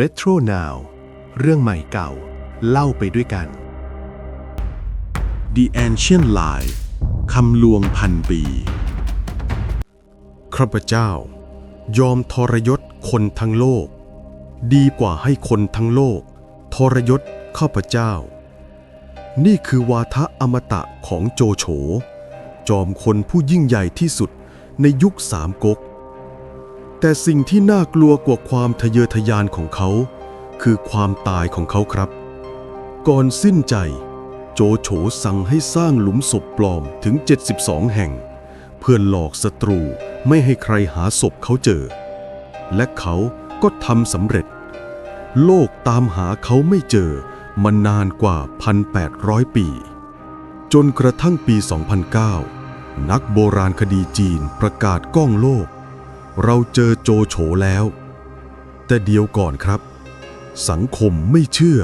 Retro Now เรื่องใหม่เก่า เล่าไปด้วยกัน The Ancient Lie คำลวงพันปีข้าพเจ้า ยอมทรยศคนทั้งโลก ดีกว่าให้คนทั้งโลก ทรยศข้าพเจ้า นี่คือวาทะอมตะของโจโฉ จอมคนผู้ยิ่งใหญ่ที่สุดในยุคสามก๊ก แต่สิ่งที่น่ากลัวกว่าความทะเยอทะยานของเขา คือความตายของเขาครับ ก่อนสิ้นใจ โจโฉสั่งให้สร้างหลุมศพปลอมถึง 72 แห่ง เพื่อหลอกศัตรูไม่ให้ใครหาศพเขาเจอ และเขาก็ทำสำเร็จ โลกตามหาเขาไม่เจอมานานกว่า 1,800 ปี จนกระทั่งปี 2009 นักโบราณคดีจีนประกาศก้องโลก เราเจอโจโฉแล้ว แต่เดียวก่อนครับ สังคมไม่เชื่อ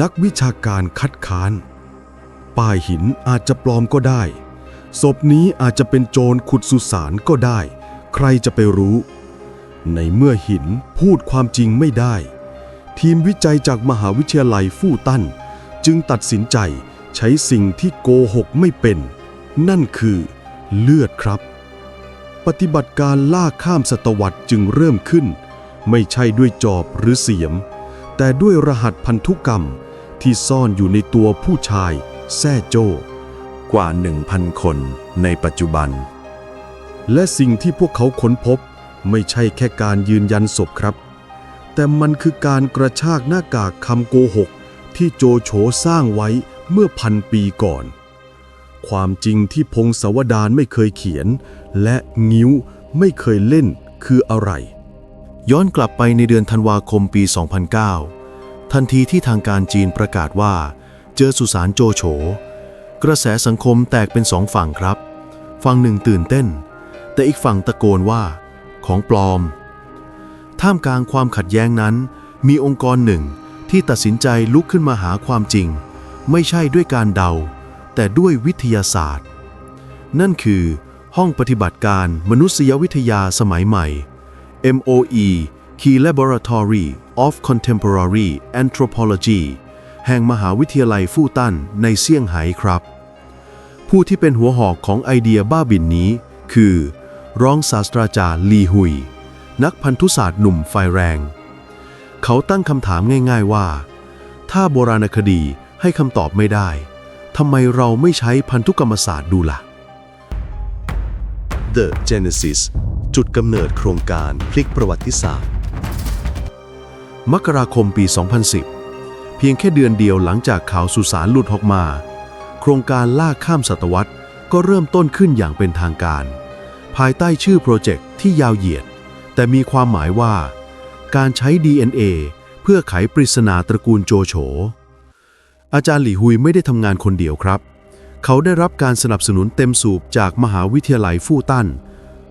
นักวิชาการคัดค้าน ป้ายหินอาจจะปลอมก็ได้ ศพนี้อาจจะเป็นโจรขุดสุสานก็ได้ ใครจะไปรู้ ในเมื่อหินพูดความจริงไม่ได้ ทีมวิจัยจากมหาวิทยาลัยฟู่ตั้น จึงตัดสินใจใช้สิ่งที่โกหกไม่เป็น นั่นคือเลือดครับ ปฏิบัติการล่าข้ามศตวรรษจึงเริ่มขึ้น ไม่ใช่ด้วยจอบหรือเสียม แต่ด้วยรหัสพันธุกรรมที่ซ่อนอยู่ในตัวผู้ชายแซ่โจ้กว่า 1,000 คนในปัจจุบัน และสิ่งที่พวกเขาค้นพบไม่ใช่แค่การยืนยันศพครับ แต่มันคือการกระชากหน้ากากคำโกหกที่โจโฉสร้างไว้เมื่อพันปีก่อน ความจริงที่พงศวดารไม่เคยเขียน และงิ้วไม่เคยเล่นคืออะไร ย้อนกลับไปในเดือนธันวาคมปี 2009 ทันทีที่ทางการจีนประกาศว่า เจอสุสานโจโฉ กระแสสังคมแตกเป็นสองฝั่งครับ ฝั่งหนึ่งตื่นเต้น แต่อีกฝั่งตะโกนว่า ของปลอม ท่ามกลางความขัดแย้งนั้น มีองค์กรหนึ่งที่ตัดสินใจลุกขึ้นมาหาความจริง ไม่ใช่ด้วยการเดา แต่ด้วยวิทยาศาสตร์ นั่นคือ ห้องปฏิบัติการมนุษยวิทยาสมัยใหม่ MOE Key Laboratory of Contemporary Anthropology แห่งมหาวิทยาลัยฟู่ตันในเซี่ยงไฮ้ครับ ผู้ที่เป็นหัวหอกของไอเดียบ้าบินนี้ คือ รองศาสตราจารย์ลีหุย นักพันธุศาสตร์หนุ่มไฟแรง เขาตั้งคำถามง่ายๆว่า ถ้าโบราณคดีให้คำตอบไม่ได้ ทำไมเราไม่ใช้พันธุกรรมศาสตร์ดูล่ะ The Genesis จุดกำเนิดโครงการพลิกประวัติศาสตร์ มกราคมปี 2010 เพียงแค่เดือนเดียวหลังจากข่าวสุสานหลุดออกมา โครงการลากข้ามศตวรรษก็เริ่มต้นขึ้นอย่างเป็นทางการ ภายใต้ชื่อโปรเจกต์ที่ยาวเหยียด แต่มีความหมายว่า การใช้ DNA เพื่อไขปริศนาตระกูลโจโฉ อาจารย์หลี่ฮุยไม่ได้ทำงานคนเดียวครับ เขาได้รับการสนับสนุนเต็มสูบจากมหาวิทยาลัยฟู่ตัน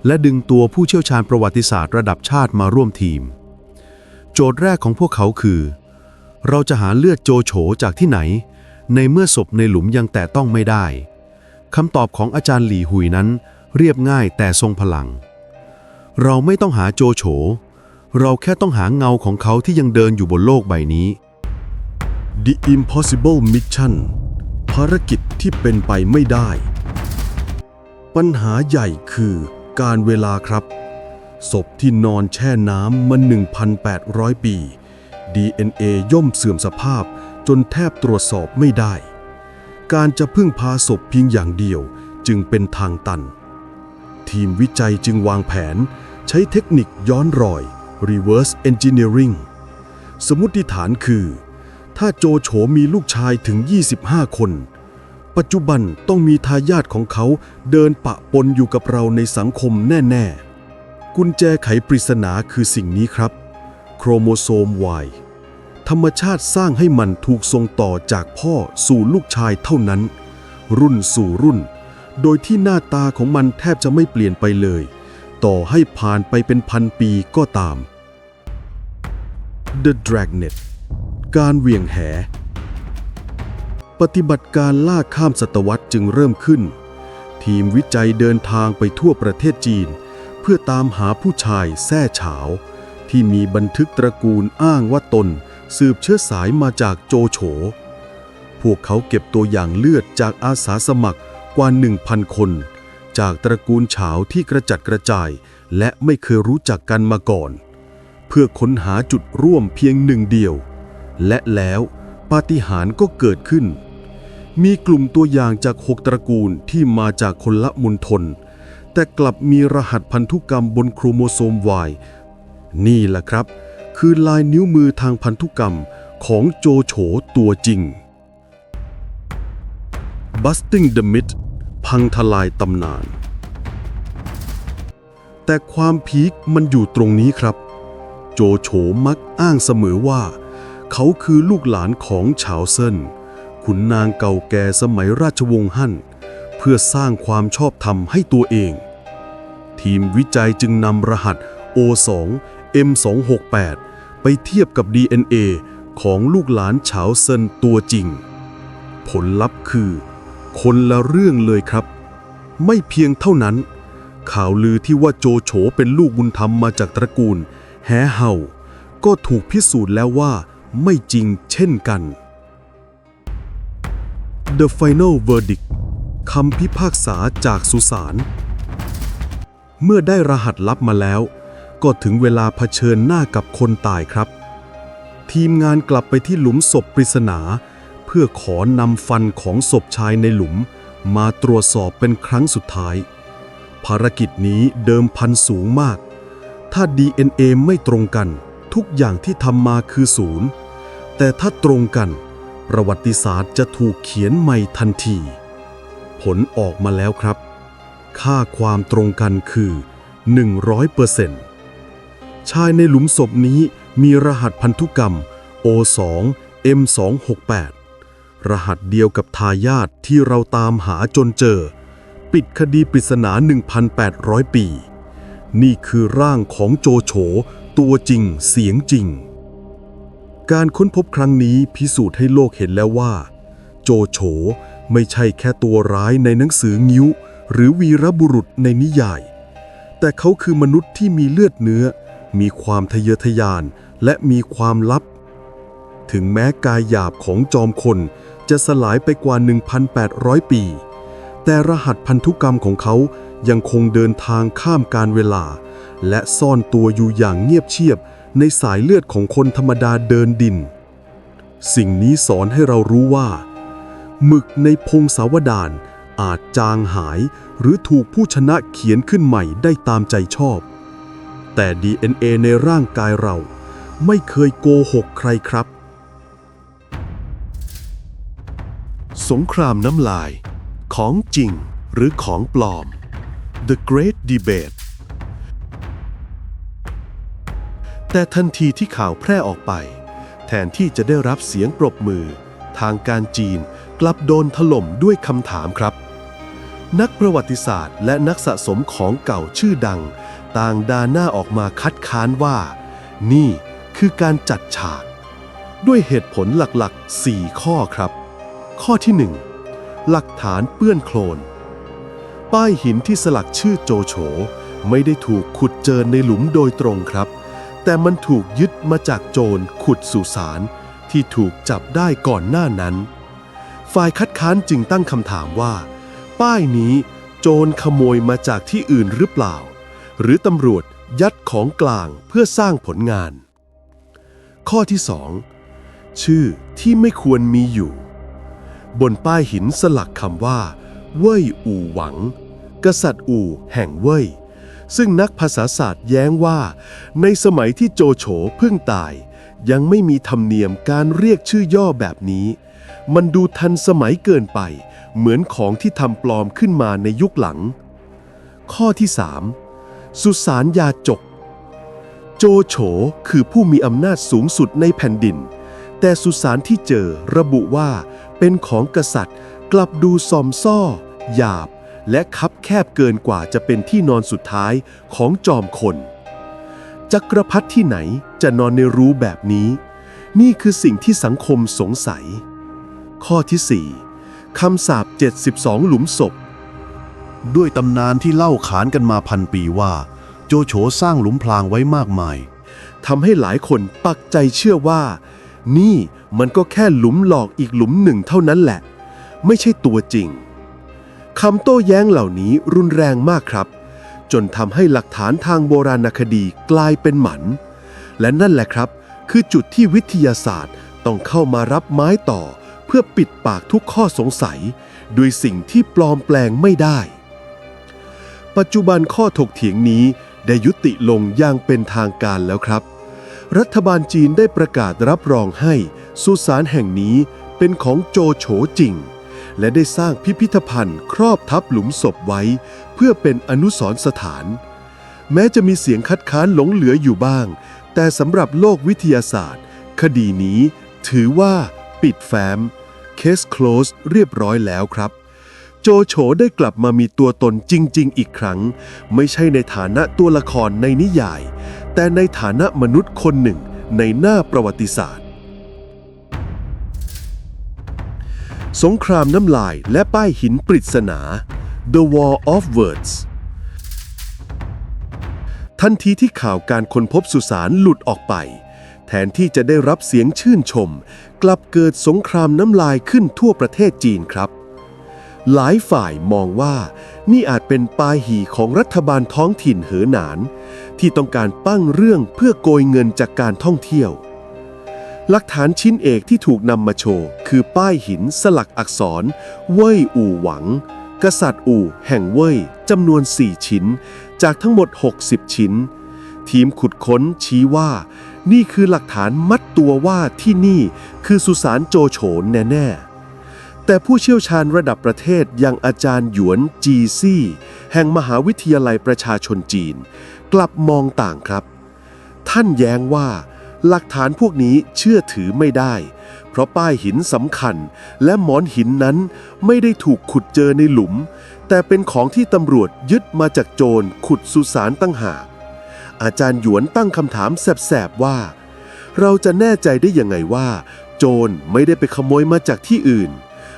และดึงตัวผู้เชี่ยวชาญประวัติศาสตร์ระดับชาติมาร่วมทีม โจทย์แรกของพวกเขาคือ เราจะหาเลือดโจโฉจากที่ไหน ในเมื่อศพในหลุมยังแตะต้องไม่ได้คำตอบของอาจารย์หลี่หุยนั้น เรียบง่ายแต่ทรงพลัง เราไม่ต้องหาโจโฉ เราแค่ต้องหาเงาของเขาที่ยังเดินอยู่บนโลกใบนี้ The Impossible Mission ภารกิจที่เป็นไปไม่ได้ ปัญหาใหญ่คือการเวลาครับ ศพที่นอนแช่น้ำมา 1,800 ปี DNA ย่อมเสื่อมสภาพจนแทบตรวจสอบไม่ได้ การจะพึ่งพาศพเพียงอย่างเดียวจึงเป็นทางตัน ทีมวิจัยจึงวางแผนใช้เทคนิคย้อนรอย reverse engineering สมมติฐานคือ ถ้าโจโฉมีลูกชายถึง 25 คน ปัจจุบันต้องมีทายาทของเขาเดินปะปนอยู่กับเราในสังคมแน่ ๆ กุญแจไขปริศนาคือสิ่งนี้ครับ โครโมโซม Y ธรรมชาติสร้างให้มันถูกส่งต่อจากพ่อสู่ลูกชายเท่านั้น รุ่นสู่รุ่น โดยที่หน้าตาของมันแทบจะไม่เปลี่ยนไปเลย ต่อให้ผ่านไปเป็นพันปีก็ตาม The Dragnet การเหวี่ยงแห ปฏิบัติการล่าข้ามศตวรรษจึงเริ่มขึ้น ทีมวิจัยเดินทางไปทั่วประเทศจีน เพื่อตามหาผู้ชายแท้เฉาที่มีบันทึกตระกูลอ้างว่าตน สืบเชื้อสายมาจากโจโฉ พวกเขาเก็บตัวอย่างเลือดจากอาสาสมัครกว่า 1,000 คน จากตระกูลเฉาที่กระจัดกระจาย และไม่เคยรู้จักกันมาก่อน เพื่อค้นหาจุดร่วมเพียงหนึ่งเดียว และแล้วปาฏิหาริย์ก็เกิดขึ้น มีกลุ่มตัวอย่างจากหกตระกูลที่มาจากคนละมณฑลแต่กลับมีรหัสพันธุกรรมบนโครโมโซม Y นี่แหละครับ คือลายนิ้วมือทางพันธุกรรมของโจโฉตัวจริง Busting the Myth พังทลายตำนาน แต่ความพีคมันอยู่ตรงนี้ครับ โจโฉมักอ้างเสมอว่า เขาคือลูกหลานของชาวเซินขุนนางเก่าแก่สมัยราชวงศ์ฮั่น เพื่อสร้างความชอบธรรมให้ตัวเอง ทีมวิจัยจึงนำรหัส O2 M268 ไปเทียบกับ DNA ของลูกหลานชาวเซินตัวจริง ผลลัพธ์คือ คนละเรื่องเลยครับ ไม่เพียงเท่านั้น ข่าวลือที่ว่าโจโฉเป็นลูกบุญธรรมมาจากตระกูล แฮเห่าก็ถูกพิสูจน์แล้วว่า ไม่จริงเช่นกัน The Final Verdict คำพิพากษาจากสุสาน เมื่อได้รหัสลับมาแล้ว ก็ถึงเวลาเผชิญหน้ากับคนตายครับ ทีมงานกลับไปที่หลุมศพปริศนา เพื่อขอนำฟันของศพชายในหลุม มาตรวจสอบเป็นครั้งสุดท้าย ภารกิจนี้เดิมพันสูงมาก ถ้า DNA ไม่ตรงกัน ทุกอย่างที่ทำมาคือศูนย์ แต่ถ้าตรงกัน ประวัติศาสตร์จะถูกเขียนใหม่ทันที ผลออกมาแล้วครับ ค่าความตรงกันคือ 100%ชายในหลุมศพนี้มีรหัสพันธุกรรม O2 M268 รหัสเดียวกับทายาทที่เราตามหาจนเจอ ปิดคดีปริศนา 1,800 ปี นี่คือร่างของโจโฉตัวจริงเสียงจริง การค้นพบครั้งนี้พิสูจน์ให้โลกเห็นแล้วว่า โจโฉไม่ใช่แค่ตัวร้ายในหนังสืองิ้ว หรือวีรบุรุษในนิยาย แต่เขาคือมนุษย์ที่มีเลือดเนื้อ มีความทะเยอทะยาน และมีความลับ ถึงแม้กายหยาบของจอมคนจะสลายไปกว่า 1,800 ปี แต่รหัสพันธุกรรมของเขายังคงเดินทางข้ามการเวลา และซ่อนตัวอยู่อย่างเงียบเชียบ ในสายเลือดของคนธรรมดาเดินดิน สิ่งนี้สอนให้เรารู้ว่า หมึกในพงศาวดารอาจจางหายหรือถูกผู้ชนะเขียนขึ้นใหม่ได้ตามใจชอบ แต่ DNA ในร่างกายเราไม่เคยโกหกใครครับ สงครามน้ำลาย ของจริงหรือของปลอม The Great Debate แต่ทันทีที่ข่าวแพร่ออกไป แทนที่จะได้รับเสียงปรบมือ ทางการจีนกลับโดนถล่มด้วยคำถามครับ นักประวัติศาสตร์และนักสะสมของเก่าชื่อดัง ต่างดาหน้าออกมาคัดค้านว่า นี่คือการจัดฉาก ด้วยเหตุผลหลักๆ 4 ข้อครับ ข้อที่ 1 หลักฐานเปื้อนโคลน ป้ายหินที่สลักชื่อโจโฉไม่ได้ถูกขุดเจอในหลุมโดยตรงครับ แต่มันถูกยึดมาจากโจรขุดสุสานที่ถูกจับได้ก่อนหน้านั้น ฝ่ายคัดค้านจึงตั้งคำถามว่า ป้ายนี้โจรขโมยมาจากที่อื่นหรือเปล่า หรือตำรวจยัดของกลางเพื่อสร้างผลงาน ข้อที่ 2 ชื่อที่ไม่ควรมีอยู่ บนป้ายหินสลักคำว่า เว่ยอู่หวัง กษัตริย์อู่แห่งเว่ย ซึ่งนักภาษาศาสตร์แย้งว่า ในสมัยที่โจโฉเพิ่งตาย ยังไม่มีธรรมเนียมการเรียกชื่อย่อแบบนี้ มันดูทันสมัยเกินไป เหมือนของที่ทำปลอมขึ้นมาในยุคหลัง ข้อที่ 3 สุสานยาจก โจโฉคือผู้มีอำนาจสูงสุดในแผ่นดิน แต่สุสานที่เจอระบุว่า เป็นของกษัตริย์กลับดูซอมซ่อหยาบ และคับแคบเกินกว่าจะเป็นที่นอนสุดท้ายของจอมคนจักรพรรดิที่ไหนจะนอนในรูแบบนี้ นี่คือสิ่งที่สังคมสงสัย ข้อที่ 4คำสาป72 หลุมศพ ด้วยตำนานที่เล่าขานกันมาพันปีว่า โจโฉสร้างหลุมพรางไว้มากมายทำให้หลายคนปักใจเชื่อว่า นี่มันก็แค่หลุมหลอกอีกหลุมหนึ่งเท่านั้นแหละ ไม่ใช่ตัวจริง คำโต้แย้งเหล่านี้รุนแรงมากครับ จนทำให้หลักฐานทางโบราณคดีกลายเป็นหมัน และนั่นแหละครับ คือจุดที่วิทยาศาสตร์ต้องเข้ามารับไม้ต่อ เพื่อปิดปากทุกข้อสงสัย ด้วยสิ่งที่ปลอมแปลงไม่ได้ ปัจจุบันข้อถกเถียงนี้ได้ยุติลงอย่างเป็นทางการแล้วครับ รัฐบาลจีนได้ประกาศรับรองให้สุสานแห่งนี้เป็นของโจโฉจริง และได้สร้างพิพิธภัณฑ์ ครอบทับหลุมศพไว้ เพื่อเป็นอนุสรณ์สถาน แม้จะมีเสียงคัดค้านหลงเหลืออยู่บ้าง แต่สำหรับโลกวิทยาศาสตร์ คดีนี้ ถือว่า ปิดแฟ้ม case close เรียบร้อยแล้วครับ โจโฉได้กลับมามีตัวตนจริง ๆ อีกครั้ง ไม่ใช่ในฐานะตัวละครในนิยาย แต่ในฐานะมนุษย์คนหนึ่งในหน้าประวัติศาสตร์ สงครามน้ำลายและป้ายหินปริศนา The War of Words ทันทีที่ข่าวการค้นพบสุสานหลุดออกไป แทนที่จะได้รับเสียงชื่นชม กลับเกิดสงครามน้ำลายขึ้นทั่วประเทศจีนครับ หลายฝ่ายมองว่า นี่อาจเป็นปาหีของรัฐบาลท้องถิ่นเหอหนาน ที่ต้องการปั้งเรื่องเพื่อโกยเงินจากการท่องเที่ยว หลักฐานชิ้นเอกที่ถูกนำมาโชว์ คือป้ายหินสลักอักษร เว่ยอู่หวัง กษัตริย์อู่แห่งเว่ยจำนวน 4 ชิ้น จากทั้งหมด 60 ชิ้น ทีมขุดค้นชี้ว่า นี่คือหลักฐานมัดตัวว่าที่นี่คือสุสานโจโฉแน่ๆแต่ผู้เชี่ยวชาญระดับประเทศอย่างอาจารย์หยวนจีซี่ แห่งมหาวิทยาลัยประชาชนจีน กลับมองต่างครับ ท่านแย้งว่า หลักฐานพวกนี้เชื่อถือไม่ได้ เพราะป้ายหินสำคัญ และหมอนหินนั้นไม่ได้ถูกขุดเจอในหลุม แต่เป็นของที่ตำรวจยึดมาจากโจรขุดสุสานตั้งหากอาจารย์หยวนตั้งคำถามแสบๆว่า เราจะแน่ใจได้ยังไงว่า โจรไม่ได้ไปขโมยมาจากที่อื่น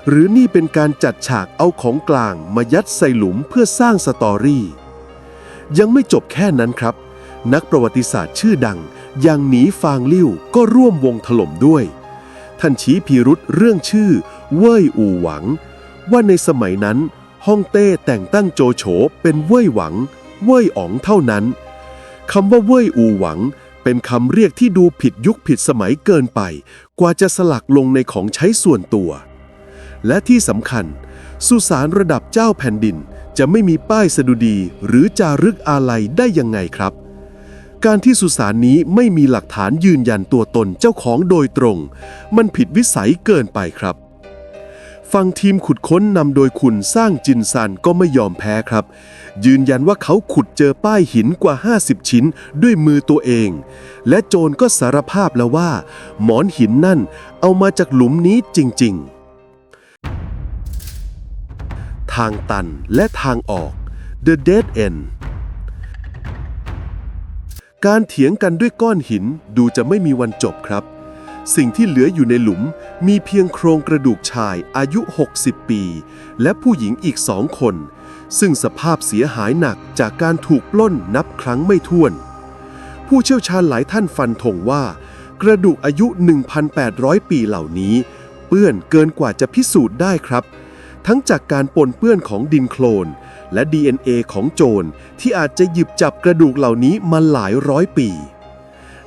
หรือนี่เป็นการจัดฉากเอาของกลางมายัดใส่หลุมเพื่อสร้างสตอรี่ ยังไม่จบแค่นั้นครับ นักประวัติศาสตร์ชื่อดัง อย่างหนีฟางลิ่วก็ร่วมวงถล่มด้วย ท่านชี้พิรุษเรื่องชื่อ เว่ยอู่หวัง ว่าในสมัยนั้นฮ่องเต้แต่งตั้งโจโฉเป็นเว่ยหวัง เว่ยอ๋องเท่านั้นคำว่าเว่ยอู่หวัง เป็นคำเรียกที่ดูผิดยุคผิดสมัยเกินไป กว่าจะสลักลงในของใช้ส่วนตัว และที่สำคัญ สุสานระดับเจ้าแผ่นดินจะไม่มีป้ายสดุดีหรือจารึกอาลัยได้ยังไงครับ การที่สุสานนี้ไม่มีหลักฐานยืนยันตัวตนเจ้าของโดยตรง มันผิดวิสัยเกินไปครับฟังทีมขุดค้นนำโดยคุณสร้างจินซันก็ไม่ยอมแพ้ครับ ยืนยันว่าเขาขุดเจอป้ายหินกว่า 50 ชิ้นด้วยมือตัวเอง และโจรก็สารภาพแล้วว่า หมอนหินนั่นเอามาจากหลุมนี้จริงๆ ทางตันและทางออก The Dead End การเถียงกันด้วยก้อนหินดูจะไม่มีวันจบครับ สิ่งที่เหลืออยู่ในหลุมมีเพียงโครงกระดูกชายอายุ 60 ปี และผู้หญิงอีกสองคน ซึ่งสภาพเสียหายหนักจากการถูกปล้นนับครั้งไม่ถ้วน ผู้เชี่ยวชาญหลายท่านฟันธงว่า กระดูกอายุ 1,800 ปีเหล่านี้ เปื้อนเกินกว่าจะพิสูจน์ได้ครับ ทั้งจากการปนเปื้อนของดินโคลน และ DNA ของโจรที่อาจจะหยิบจับกระดูกเหล่านี้มาหลายร้อยปี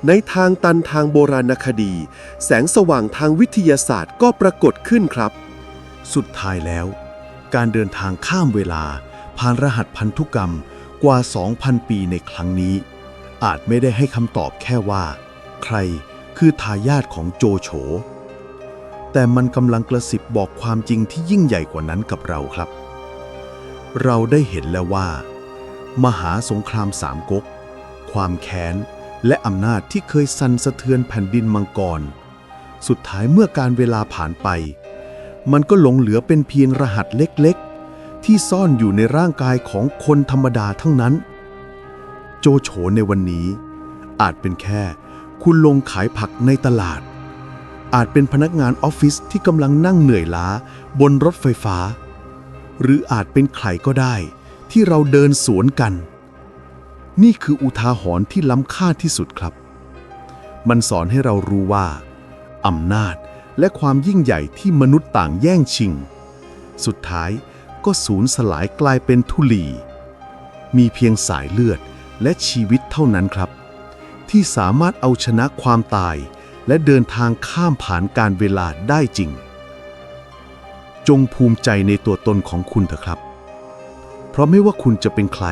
ในทางตันทางโบราณคดี แสงสว่างทางวิทยาศาสตร์ก็ปรากฏขึ้นครับ สุดท้ายแล้ว การเดินทางข้ามเวลา ผ่านรหัสพันธุกรรมกว่า 2,000 ปีในครั้งนี้ อาจไม่ได้ให้คำตอบแค่ว่า ใครคือทายาทของโจโฉแต่มันกำลังกระสิบบอกความจริงที่ยิ่งใหญ่กว่านั้นกับเราครับ เราได้เห็นแล้วว่า มหาสงครามสามก๊ก ความแค้น และอำนาจที่เคยสั่นสะเทือนแผ่นดินมังกร สุดท้ายเมื่อการเวลาผ่านไป มันก็หลงเหลือเป็นเพียงรหัสเล็กๆ ที่ซ่อนอยู่ในร่างกายของคนธรรมดาทั้งนั้น โจโฉในวันนี้ อาจเป็นแค่ คุณลงขายผักในตลาด อาจเป็นพนักงานออฟฟิศที่กำลังนั่งเหนื่อยล้าบนรถไฟฟ้า หรืออาจเป็นใครก็ได้ ที่เราเดินสวนกัน นี่คืออุทาหรณ์ที่ล้ำค่าที่สุดครับ มันสอนให้เรารู้ว่าอำนาจและความยิ่งใหญ่ที่มนุษย์ต่างแย่งชิง สุดท้ายก็สูญสลายกลายเป็นธุลี มีเพียงสายเลือดและชีวิตเท่านั้นครับ ที่สามารถเอาชนะความตาย และเดินทางข้ามผ่านการเวลาได้จริง จงภูมิใจในตัวตนของคุณเถอะครับ เพราะไม่ว่าคุณจะเป็นใคร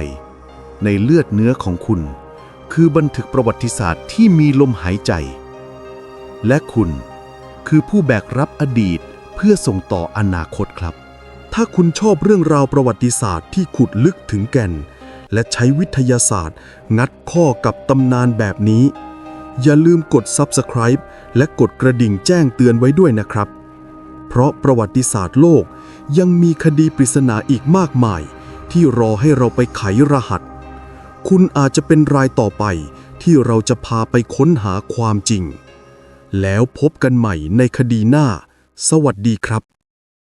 ในเลือดเนื้อของคุณ คือบันทึกประวัติศาสตร์ที่มีลมหายใจ และคุณคือผู้แบกรับอดีตเพื่อส่งต่ออนาคตครับ ถ้าคุณชอบเรื่องราวประวัติศาสตร์ที่ขุดลึกถึงแก่น และใช้วิทยาศาสตร์ งัดข้อกับตำนานแบบนี้ อย่าลืมกด Subscribe และกดกระดิ่งแจ้งเตือนไว้ด้วยนะครับ เพราะประวัติศาสตร์โลกยังมีคดีปริศนาอีกมากมาย ที่รอให้เราไปไขรหัส คุณอาจจะเป็นรายต่อไปที่เราจะพาไปค้นหาความจริง แล้วพบกันใหม่ในคดีหน้า สวัสดีครับ